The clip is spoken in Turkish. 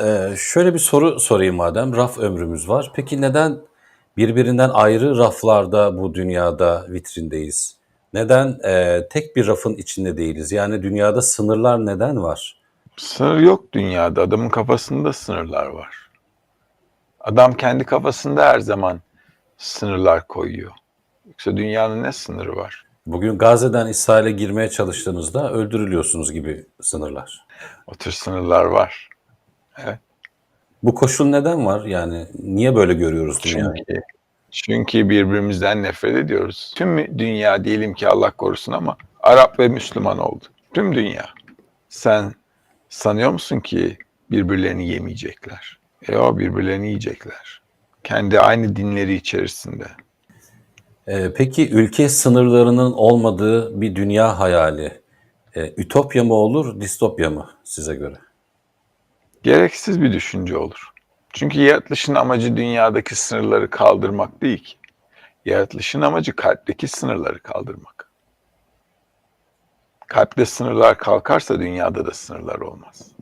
Ee, şöyle bir soru sorayım madem. Raf ömrümüz var. Peki neden birbirinden ayrı raflarda bu dünyada vitrindeyiz? Neden e, tek bir rafın içinde değiliz? Yani dünyada sınırlar neden var? Sınır yok dünyada. Adamın kafasında sınırlar var. Adam kendi kafasında her zaman sınırlar koyuyor. Yoksa dünyanın ne sınırı var? Bugün Gazze'den İsrail'e girmeye çalıştığınızda öldürülüyorsunuz gibi sınırlar. O tür sınırlar var. Bu koşul neden var? Yani niye böyle görüyoruz dünyayı? Çünkü, çünkü birbirimizden nefret ediyoruz. Tüm dünya diyelim ki Allah korusun ama Arap ve Müslüman oldu. Tüm dünya. Sen sanıyor musun ki birbirlerini yemeyecekler? E o birbirlerini yiyecekler. Kendi aynı dinleri içerisinde. Ee, peki ülke sınırlarının olmadığı bir dünya hayali e, ütopya mı olur, distopya mı size göre? Gereksiz bir düşünce olur. Çünkü yaratılışın amacı dünyadaki sınırları kaldırmak değil ki. Yaratılışın amacı kalpteki sınırları kaldırmak. Kalpte sınırlar kalkarsa dünyada da sınırlar olmaz.